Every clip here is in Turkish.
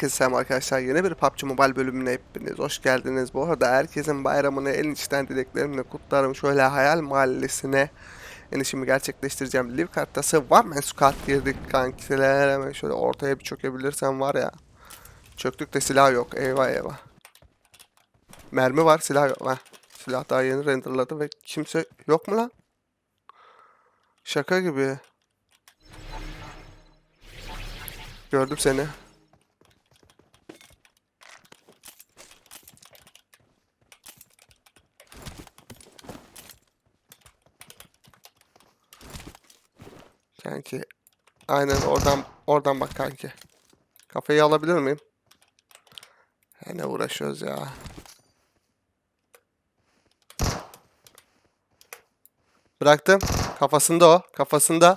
Selam arkadaşlar. Yeni bir PUBG Mobile bölümüne hepiniz hoş geldiniz. Bu arada herkesin bayramını en içten dileklerimle kutlarım. Şöyle Hayal Mahallesi'ne inişimi gerçekleştireceğim. Live kartası One Man Squad girdik kankiler. Hemen şöyle ortaya bir çökebilirsem var ya. Çöktük de silah yok. Eyvah eyvah. Mermi var silah yok. Heh. Silah daha yeni renderladı ve kimse yok mu lan? Şaka gibi. Gördüm seni. Kanki. Aynen oradan oradan bak kanki. Kafayı alabilir miyim? Ya ne uğraşıyoruz ya. Bıraktım. Kafasında o. Kafasında.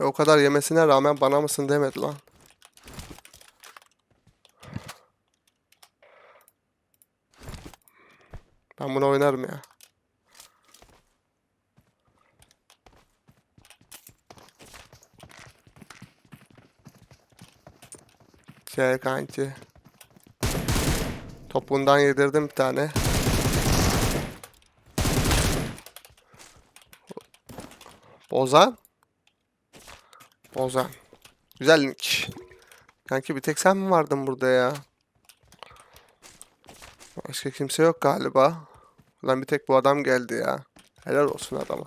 Ve o kadar yemesine rağmen bana mısın demedi lan. Ben bunu oynarım ya. Şey kanki. Topuğundan yedirdim bir tane. Bozan. Bozan. Güzel nick. Kanki bir tek sen mi vardın burada ya? Başka kimse yok galiba. Lan bir tek bu adam geldi ya. Helal olsun adama.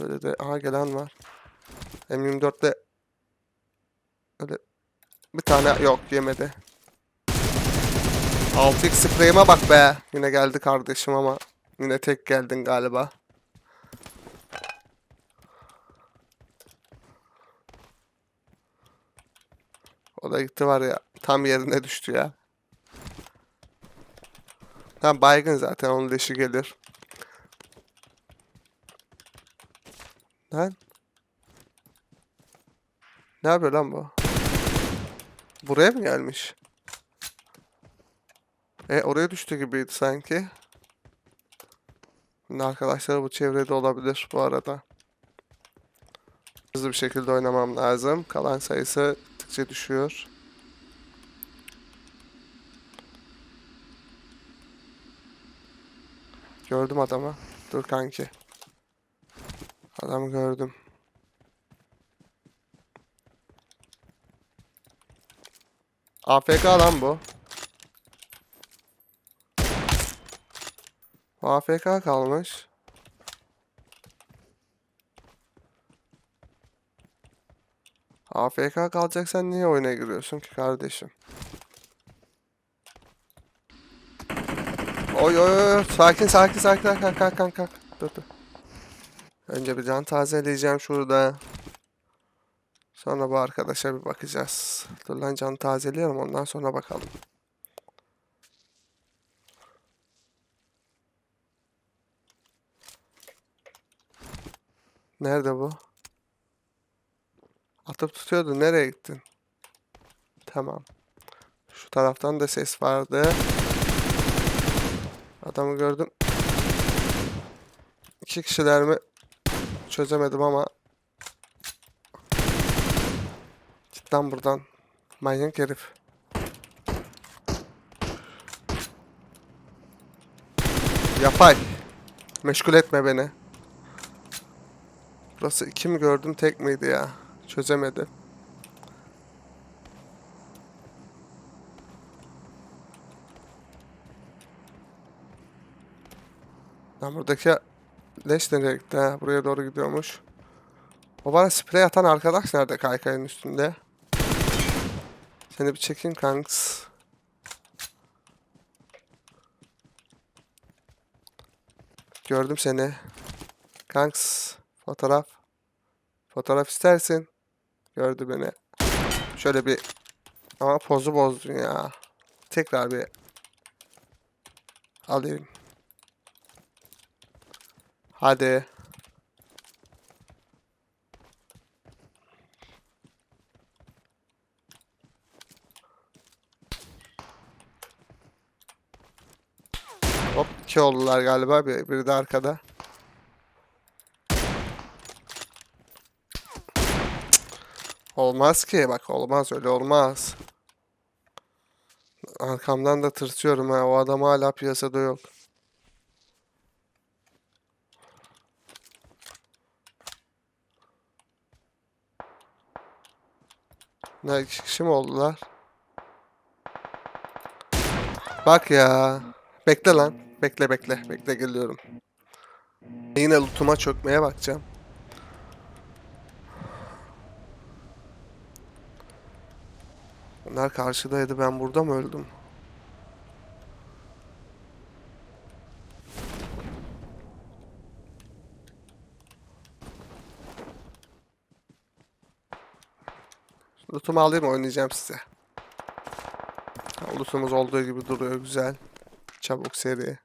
Böyle de aha gelen var. M24'te öyle bir tane yok yemedi. 6x spreyime bak be. Yine geldi kardeşim ama yine tek geldin galiba. O da gitti var ya. Tam yerine düştü ya. Tam baygın zaten onun leşi gelir. Lan. Ne yapıyor lan bu? Buraya mı gelmiş? E oraya düştü gibiydi sanki. Şimdi arkadaşlar bu çevrede olabilir bu arada. Hızlı bir şekilde oynamam lazım. Kalan sayısı gittikçe düşüyor. Gördüm adamı. Dur kanki. Adamı gördüm. AFK lan bu. AFK kalmış. AFK kalacaksan niye oyuna giriyorsun ki kardeşim? Oy oy oy sakin sakin sakin kalk kalk kalk kalk. Dur dur. Önce bir can tazeleyeceğim şurada. Sonra bu arkadaşa bir bakacağız. Dur lan can tazeliyorum ondan sonra bakalım. Nerede bu? Atıp tutuyordu. Nereye gittin? Tamam. Şu taraftan da ses vardı. Adamı gördüm. İki kişiler mi? Çözemedim ama. Git lan buradan. Manyak herif. Yapay. Meşgul etme beni. Burası iki mi gördüm tek miydi ya? Çözemedim. Lan buradaki leş nereye gitti ha? Buraya doğru gidiyormuş. O bana sprey atan arkadaş nerede kaykayın üstünde? Seni bir çekeyim kanks. Gördüm seni. Kanks. Fotoğraf. Fotoğraf istersin. Gördü beni. Şöyle bir ama pozu bozdun ya. Tekrar bir alayım. Hadi. İki oldular galiba. Bir, biri de arkada. Olmaz ki bak olmaz öyle olmaz. Arkamdan da tırsıyorum ha. O adam hala piyasada yok. Ne iki kişi mi oldular? Bak ya. Bekle lan. Bekle bekle. Bekle geliyorum. Yine lootuma çökmeye bakacağım. Bunlar karşıdaydı. Ben burada mı öldüm? Lootumu alayım oynayacağım size. Lootumuz olduğu gibi duruyor güzel. Çabuk seri.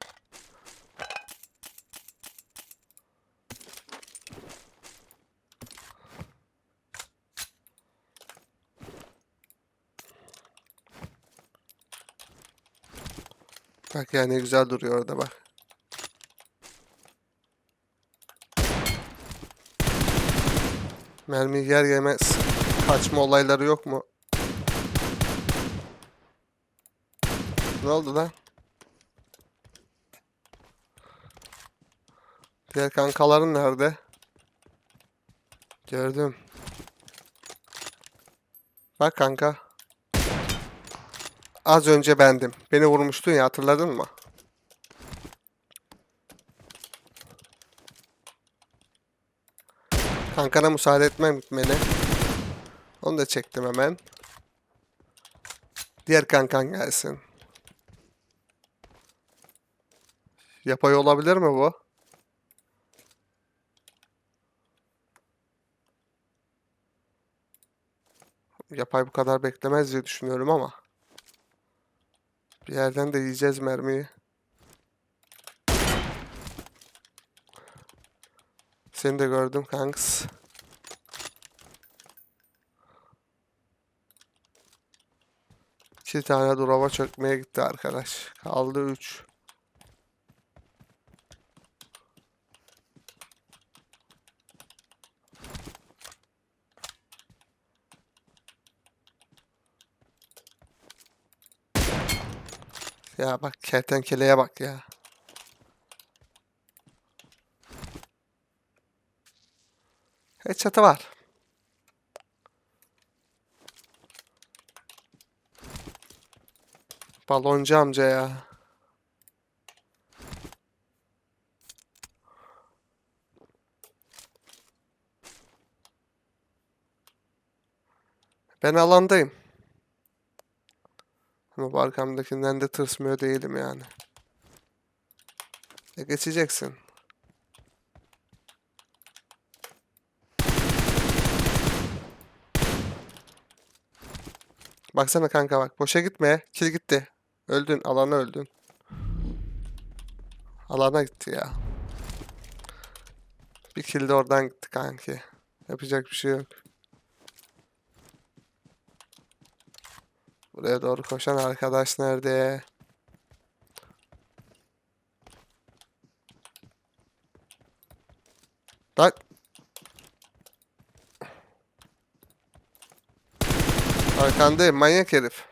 Bak ya ne güzel duruyor orada bak. Mermi yer yemez. Kaçma olayları yok mu? Ne oldu lan? Diğer kankaların nerede? Gördüm. Bak kanka. Az önce bendim. Beni vurmuştun ya hatırladın mı? Kankana müsaade etmem gitmeni. Onu da çektim hemen. Diğer kankan gelsin. Yapay olabilir mi bu? Yapay bu kadar beklemez diye düşünüyorum ama. Bir yerden de yiyeceğiz mermiyi. Seni de gördüm kanks. İki tane durava çökmeye gitti arkadaş. Kaldı üç. Ya bak kertenkeleye bak ya. Headshot'ı var. Baloncu amca ya. Ben alandayım. Ama bu arkamdakinden de tırsmıyor değilim yani. E geçeceksin. Baksana kanka bak. Boşa gitme. Kill gitti. Öldün. Alana öldün. Alana gitti ya. Bir kill de oradan gitti kanki. Yapacak bir şey yok. Buraya doğru koşan arkadaş nerede? Bak. Arkandayım manyak herif.